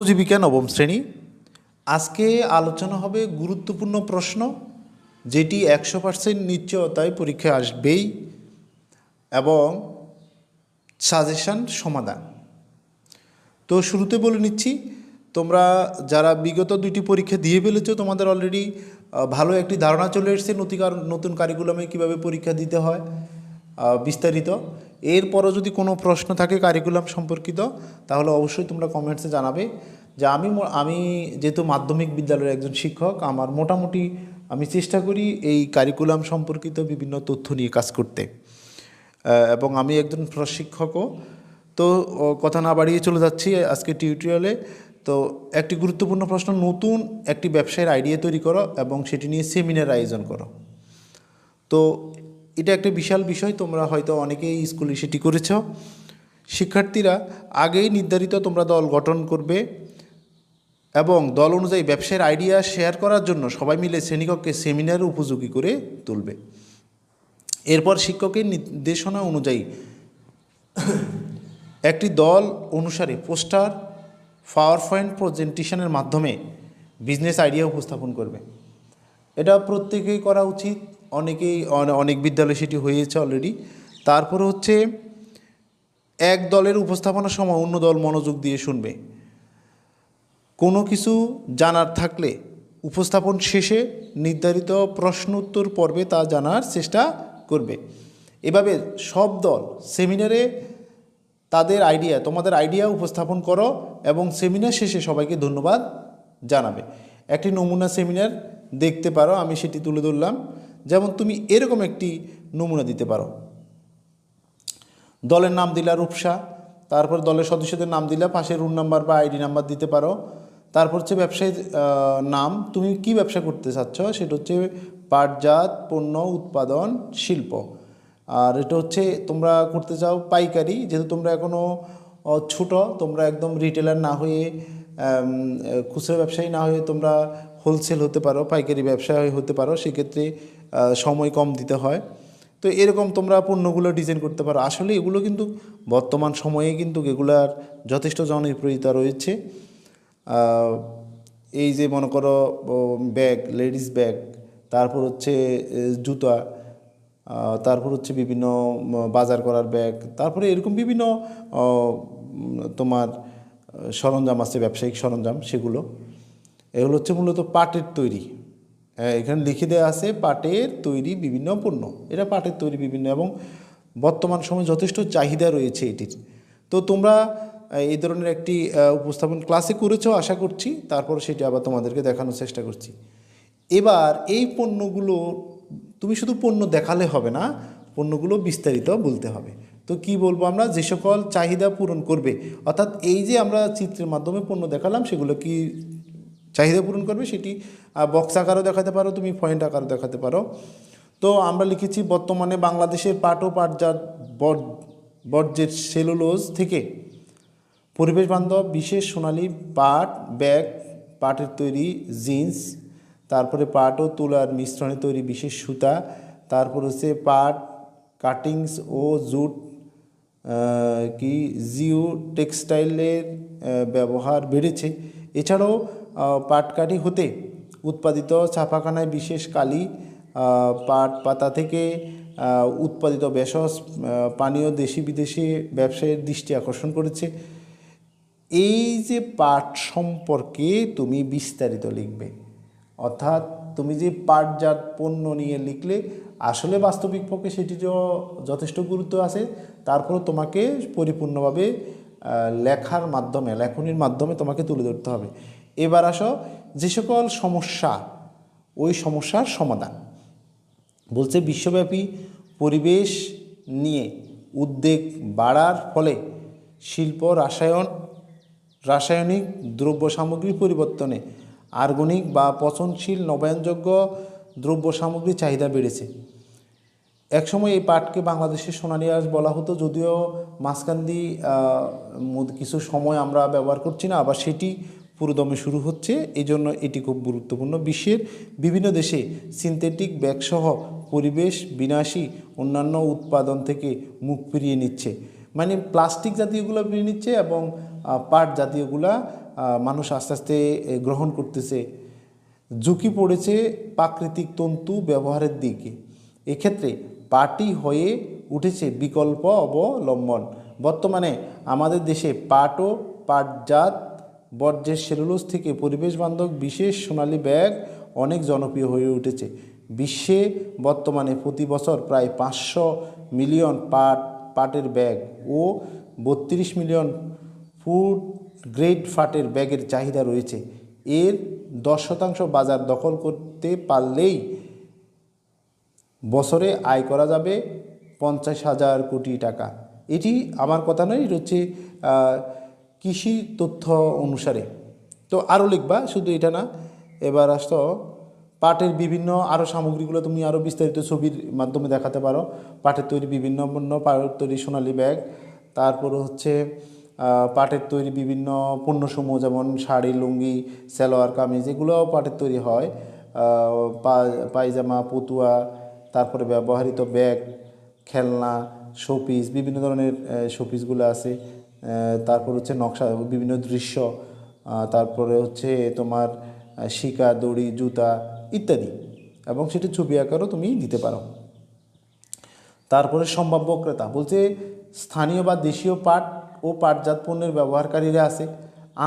জীবিকা নবম শ্রেণি। আজকে আলোচনা হবে গুরুত্বপূর্ণ প্রশ্ন, যেটি একশো পার্সেন্ট নিশ্চয়তায় পরীক্ষায় আসবেই, এবং সাজেশন সমাধান। তো শুরুতে বলে নিচ্ছি, তোমরা যারা বিগত দুইটি পরীক্ষা দিয়ে ফেলেছো, তোমাদের অলরেডি ভালো একটি ধারণা চলে এসেছে নতুন কারিকুলামে কীভাবে পরীক্ষা দিতে হয়। বিস্তারিত। এরপরও যদি কোনো প্রশ্ন থাকে কারিকুলাম সম্পর্কিত, তাহলে অবশ্যই তোমরা কমেন্টসে জানাবে। যে আমি আমি যেহেতু মাধ্যমিক বিদ্যালয়ের একজন শিক্ষক, আমার মোটামুটি আমি চেষ্টা করি এই কারিকুলাম সম্পর্কিত বিভিন্ন তথ্য নিয়ে কাজ করতে। এবং আমি একজন প্রশিক্ষকও। তো কথা না বাড়িয়ে চলে যাচ্ছি আজকে টিউটোরিয়ালে তো, একটি গুরুত্বপূর্ণ প্রশ্ন, নতুন একটি ব্যবসায়ের আইডিয়া তৈরি করো এবং সেটি নিয়ে সেমিনার আয়োজন করো। তো এটা একটা বিশাল বিষয়, তোমরা হয়তো অনেকেই স্কুলে সেটি করেছ। শিক্ষার্থীরা আগেই নির্ধারিত তোমরা দল গঠন করবে এবং দল অনুযায়ী ব্যবসায়ের আইডিয়া শেয়ার করার জন্য সবাই মিলে শ্রেণীকক্ষে সেমিনার উপযোগী করে তুলবে। এরপর শিক্ষকের নির্দেশনা অনুযায়ী একটি দল অনুসারে পোস্টার পাওয়ার পয়েন্ট প্রেজেন্টেশনের মাধ্যমে বিজনেস আইডিয়া উপস্থাপন করবে। এটা প্রত্যেকেই করা উচিত। অনেকেই অনেক বিদ্যালয়ে সেটি হয়েছে অলরেডি তারপরে হচ্ছে, এক দলের উপস্থাপনার সময় অন্য দল মনোযোগ দিয়ে শুনবে। কোনো কিছু জানার থাকলে উপস্থাপন শেষে নির্ধারিত প্রশ্ন উত্তর পর্বে তা জানার চেষ্টা করবে। এভাবে সব দল সেমিনারে তাদের আইডিয়া তোমাদের আইডিয়া উপস্থাপন করো এবং সেমিনার শেষে সবাইকে ধন্যবাদ জানাবে। একটি নমুনা সেমিনার দেখতে পারো, আমি সেটি তুলে ধরলাম। যেমন তুমি এরকম একটি নমুনা দিতে পারো। দলের নাম দিলা রূপসা তারপর দলের সদস্যদের নাম দিলা পাশে রুম নাম্বার বা আইডি নাম্বার দিতে পারো। তারপর হচ্ছে ব্যবসায়ীর আহ, নাম তুমি কি ব্যবসা করতে চাচ্ছ? সেটা হচ্ছে পাটজাত পণ্য উৎপাদন শিল্প। আর এটা হচ্ছে তোমরা করতে চাও পাইকারি যেহেতু তোমরা এখনও ছোট তোমরা একদম রিটেলার না হয়ে খুচরো ব্যবসায়ী না হয়ে তোমরা হোলসেল হতে পারো, পাইকারি ব্যবসায়ী হতে পারো, সেক্ষেত্রে সময় কম দিতে হয়। তো এরকম তোমরা পণ্যগুলো ডিজাইন করতে পারো। আসলে এগুলো কিন্তু বর্তমান সময়ে কিন্তু এগুলার যথেষ্ট জনপ্রিয়তা রয়েছে। এই যে মনে করো ব্যাগ লেডিস ব্যাগ তারপর হচ্ছে জুতা তারপর হচ্ছে বিভিন্ন বাজার করার ব্যাগ, তারপরে এরকম বিভিন্ন তোমার সরঞ্জাম আছে, ব্যবসায়িক সরঞ্জাম, সেগুলো। এগুলো হচ্ছে মূলত পাটের তৈরি। এখানে লিখে দেওয়া আছে পাটের তৈরি বিভিন্ন পণ্য। এটা পাটের তৈরি বিভিন্ন এবং বর্তমান সময়ে যথেষ্ট চাহিদা রয়েছে এটির। তো তোমরা এই ধরনের একটি উপস্থাপন ক্লাসে করেছ, আশা করছি। তারপর সেটি আবার তোমাদেরকে দেখানোর চেষ্টা করছি। এবার এই পণ্যগুলো, তুমি শুধু পণ্য দেখালে হবে না, পণ্যগুলো বিস্তারিত বলতে হবে। তো কি বলব আমরা? যে সকল চাহিদা পূরণ করবে, অর্থাৎ এই যে আমরা চিত্রের মাধ্যমে পণ্য দেখালাম, সেগুলো কি চাহিদা পূরণ করবে, সেটি বক্স আকারও দেখাতে পারো, তুমি পয়েন্ট আকারও দেখাতে পারো। তো আমরা লিখেছি বর্তমানে বাংলাদেশের পাট ও পাটজাত বর- বর্জ্যের সেলুলোজ থেকে পরিবেশ বান্ধব, বিশেষ সোনালী পাট, ব্যাগ, পাটের তৈরি জিন্স, তারপরে পাট ও তুলার মিশ্রণে তৈরি বিশেষ সুতা, তারপর হচ্ছে পাট কাটিংস ও জুট কি, জিও টেক্সটাইলের ব্যবহার বেড়েছে। এছাড়াও পাটকাঠি হতে উৎপাদিত ছাপাখানায় বিশেষ কালি পাট পাতা থেকে উৎপাদিত ভেষজ পানীয় দেশি বিদেশি ব্যবসায়ের দৃষ্টি আকর্ষণ করেছে। এই যে পাট সম্পর্কে তুমি বিস্তারিত লিখবে, অর্থাৎ তুমি যে পাটজাত পণ্য নিয়ে লিখলে, আসলে বাস্তবিক পক্ষে সেটিরও যথেষ্ট গুরুত্ব আছে তারপরে তোমাকে পরিপূর্ণভাবে লেখার মাধ্যমে, লেখনির মাধ্যমে তোমাকে তুলে ধরতে হবে। এবার আসো, যে সকল সমস্যা, ওই সমস্যার সমাধান। বলছে, বিশ্বব্যাপী পরিবেশ নিয়ে উদ্বেগ বাড়ার ফলে শিল্প, রাসায়ন, রাসায়নিক দ্রব্য সামগ্রী পরিবর্তনে আর্গনিক বা পচনশীল নবায়নযোগ্য দ্রব্য সামগ্রীর চাহিদা বেড়েছে। একসময় এই পাটকে বাংলাদেশের সোনালী বলা হতো যদিও মাঝখান দিয়ে আহ, মধ্যে কিছু সময় আমরা ব্যবহার করছি না আবার সেটি পুরোদমে শুরু হচ্ছে। এই জন্য এটি খুব গুরুত্বপূর্ণ। বিশ্বের বিভিন্ন দেশে সিনথেটিক ব্যাগসহ পরিবেশ বিনাশী অন্যান্য উৎপাদন থেকে মুখ ফিরিয়ে নিচ্ছে। মানে প্লাস্টিক জাতীয়গুলো ফিরিয়ে নিচ্ছে এবং পাট জাতীয়গুলা মানুষ আস্তে আস্তে গ্রহণ করতেছে। ঝুঁকি পড়েছে প্রাকৃতিক তন্তু ব্যবহারের দিকে। এক্ষেত্রে পাটই হয়ে উঠেছে বিকল্প অবলম্বন। বর্তমানে আমাদের দেশে পাট ও পাটজাত, বর্জ্যের সেলুলোজ থেকে পরিবেশ বান্ধব বিশেষ সোনালী ব্যাগ অনেক জনপ্রিয় হয়ে উঠেছে। বিশ্বে বর্তমানে প্রতি বছর প্রায় পাঁচশো মিলিয়ন পাট, পাটের ব্যাগ ও বত্রিশ মিলিয়ন ফুড গ্রেড ফাটের ব্যাগের চাহিদা রয়েছে। এর দশ শতাংশ বাজার দখল করতে পারলেই বছরে আয় করা যাবে পঞ্চাশ হাজার কোটি টাকা। এটি আমার কথা নয়, এটা হচ্ছে কৃষি তথ্য অনুসারে। তো আরও লিখবা, শুধু এটা না, এবার আসত, পাটের বিভিন্ন আরও সামগ্রীগুলো তুমি আরও বিস্তারিত ছবির মাধ্যমে দেখাতে পারো। পাটের তৈরি বিভিন্ন পণ্য, পাটের তৈরি সোনালী ব্যাগ, তারপর হচ্ছে পাটের তৈরি বিভিন্ন পণ্যসমূহ, যেমন শাড়ি, লুঙ্গি, সালোয়ার, কামিজ, এগুলোও পাটের তৈরি হয়। পায়জামা, পতুয়া তারপরে ব্যবহৃত ব্যাগ, খেলনা, শোপিস, বিভিন্ন ধরনের শোপিসগুলো আছে। তারপর হচ্ছে নকশা, বিভিন্ন দৃশ্য তারপরে হচ্ছে তোমার শিকা, দড়ি, জুতা ইত্যাদি। এবং সেটি ছবি আকারও তুমি দিতে পারো। তারপরে সম্ভাব্য ক্রেতা, বলছে স্থানীয় বা দেশীয় পাট ও পাটজাত পণ্যের ব্যবহারকারীরা আছে।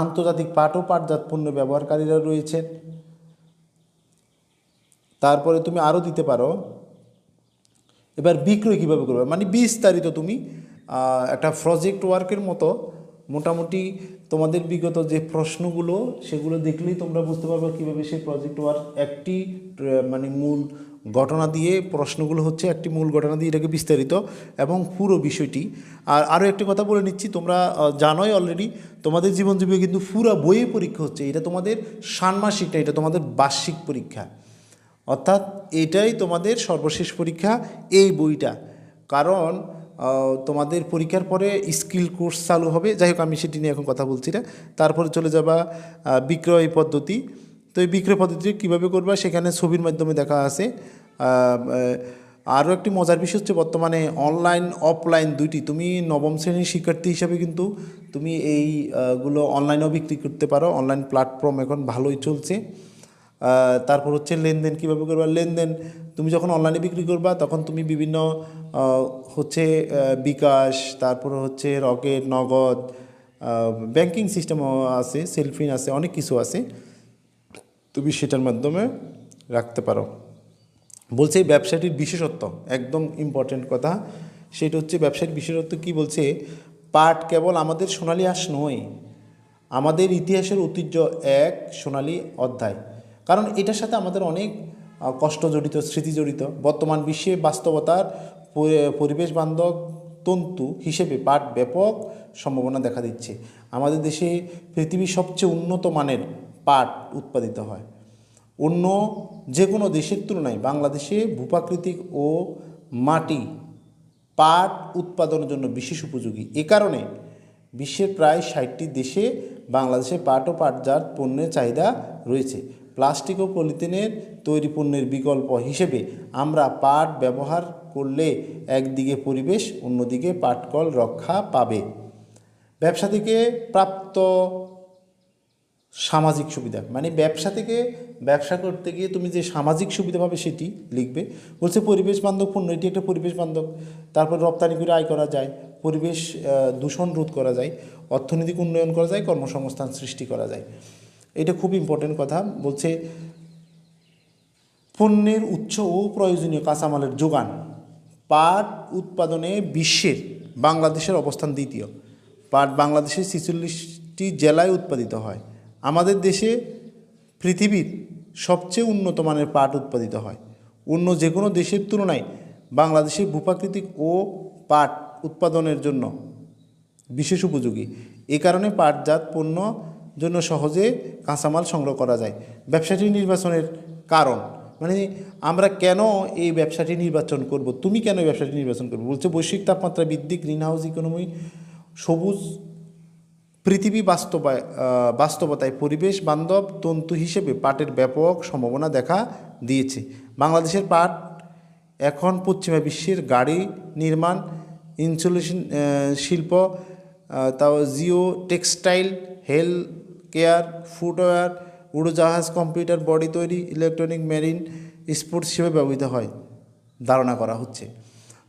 আন্তর্জাতিক পাট ও পাটজাত পণ্যের ব্যবহারকারীরা রয়েছে তারপরে তুমি আরও দিতে পারো এবার বিক্রয় কীভাবে করবে? মানে বিস্তারিত তুমি একটা প্রজেক্ট ওয়ার্কের মতো মোটামুটি তোমাদের বিগত যে প্রশ্নগুলো, সেগুলো দেখলেই তোমরা বুঝতে পারবে কীভাবে সেই প্রজেক্ট ওয়ার্ক একটি মানে মূল ঘটনা দিয়ে প্রশ্নগুলো হচ্ছে, একটি মূল ঘটনা দিয়ে এটাকে বিস্তারিত এবং পুরো বিষয়টি। আর আরও একটি কথা বলে নিচ্ছি, তোমরা জানোই অলরেডি তোমাদের জীবন কিন্তু পুরো বইয়ে পরীক্ষা হচ্ছে। এটা তোমাদের ষান্মাসিক না এটা তোমাদের বার্ষিক পরীক্ষা। অর্থাৎ এটাই তোমাদের সর্বশেষ পরীক্ষা, এই বইটা। কারণ তোমাদের পরীক্ষার পরে স্কিল কোর্স চালু হবে। যাই হোক, আমি সেটি নিয়ে এখন কথা বলছি না। তারপরে চলে যাবা বিক্রয় পদ্ধতি। তো এই বিক্রয় পদ্ধতি কীভাবে করবা সেখানে ছবির মাধ্যমে দেখা আছে। আরও একটি মজার বিষয় হচ্ছে বর্তমানে অনলাইন, অফলাইন দুইটি। তুমি নবম শ্রেণির শিক্ষার্থী হিসাবে কিন্তু তুমি এইগুলো অনলাইনেও বিক্রি করতে পারো। অনলাইন প্ল্যাটফর্ম এখন ভালোই চলছে। তারপর হচ্ছে লেনদেন কীভাবে করবা? লেনদেন, তুমি যখন অনলাইনে বিক্রি করবা, তখন তুমি বিভিন্ন হচ্ছে বিকাশ, তারপর হচ্ছে রকেট, নগদ ব্যাংকিং সিস্টেম আছে সেলফিন আছে, অনেক কিছু আছে। তুমি সেটার মাধ্যমে রাখতে পারো। বলছে ব্যবসাটির বিশেষত্ব, একদম ইম্পর্টেন্ট কথা। সেটা হচ্ছে ব্যবসার বিশেষত্ব কি বলছে? পাট কেবল আমাদের সোনালী আঁশ নয়, আমাদের ইতিহাসের ঐতিহ্য এক সোনালী অধ্যায়। কারণ এটার সাথে আমাদের অনেক কষ্ট জড়িত, স্মৃতি জড়িত। বর্তমান বিশ্বে বাস্তবতার পরি- পরিবেশ বান্ধব তন্তু হিসেবে পাট ব্যাপক সম্ভাবনা দেখা দিচ্ছে। আমাদের দেশে পৃথিবীর সবচেয়ে উন্নত মানের পাট উৎপাদিত হয়। অন্য যে কোনো দেশের তুলনায় বাংলাদেশে ভূপ্রাকৃতিক ও মাটি পাট উৎপাদনের জন্য বিশেষ উপযোগী। এ কারণে বিশ্বের প্রায় ষাটটি দেশে বাংলাদেশে পাট ও পাটজাত পণ্যের চাহিদা রয়েছে। প্লাস্টিক ও পলিথিনের তৈরি পণ্যের বিকল্প হিসেবে আমরা পাট ব্যবহার করলে একদিকে পরিবেশ, অন্যদিকে পাটকল রক্ষা পাবে। ব্যবসা থেকে প্রাপ্ত সামাজিক সুবিধা মানে ব্যবসা থেকে ব্যবসা করতে গিয়ে তুমি যে সামাজিক সুবিধা পাবে সেটি লিখবে। বলছে পরিবেশ বান্ধব পণ্য, এটি একটা পরিবেশ বান্ধব। তারপর রপ্তানি করে আয় করা যায়, পরিবেশ দূষণ রোধ করা যায়, অর্থনৈতিক উন্নয়ন করা যায়, কর্মসংস্থান সৃষ্টি করা যায়। এটা খুব ইম্পর্টেন্ট কথা। বলছে, পণ্যের উচ্চ ও প্রয়োজনীয় কাঁচামালের যোগান, পাট উৎপাদনে বিশ্বের, বাংলাদেশের অবস্থান দ্বিতীয়। পাট বাংলাদেশের ছেচল্লিশটি জেলায় উৎপাদিত হয়। আমাদের দেশে পৃথিবীর সবচেয়ে উন্নত মানের পাট উৎপাদিত হয়। অন্য যে কোনো দেশের তুলনায় বাংলাদেশের ভূপ্রাকৃতিক ও পাট উৎপাদনের জন্য বিশেষ উপযোগী। এ কারণে পাটজাত পণ্য জন্য সহজে কাঁচামাল সংগ্রহ করা যায়। ব্যবসাটি নির্বাচনের কারণ। মানে আমরা কেন এই ব্যবসাটি নির্বাচন করব? তুমি কেন এই ব্যবসাটি নির্বাচন করবে? বলছে বৈশ্বিক তাপমাত্রা বৃদ্ধি গ্রিন হাউস ইকোনমি সবুজ পৃথিবী বাস্তবায় বাস্তবতায় পরিবেশ বান্ধব তন্তু হিসেবে পাটের ব্যাপক সম্ভাবনা দেখা দিয়েছে। বাংলাদেশের পাট এখন পশ্চিমা বিশ্বের গাড়ি নির্মাণ, ইনসুলেশন শিল্প তাও geo, textile health care, footwear, উড়োজাহাজ, কম্পিউটার, বডি তৈরি, ইলেকট্রনিক, মেরিন, স্পোর্টস হিসেবে ব্যবহৃত হয়, ধারণা করা হচ্ছে।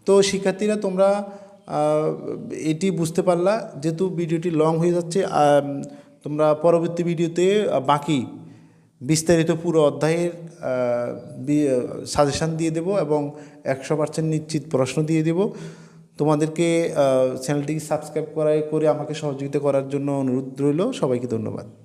তো শিক্ষার্থীরা তোমরা এটি বুঝতে পারলা, যেহেতু ভিডিওটি লং হয়ে যাচ্ছে তোমরা পরবর্তী ভিডিওতে বাকি বিস্তারিত পুরো অধ্যায়ের সাজেশান দিয়ে দেব এবং একশো পার্সেন্ট নিশ্চিত প্রশ্ন দিয়ে দেব। তোমাদেরকে চ্যানেলটি সাবস্ক্রাইব করায় করে আমাকে সহযোগিতা করার জন্য অনুরোধ রইল। সবাইকে ধন্যবাদ।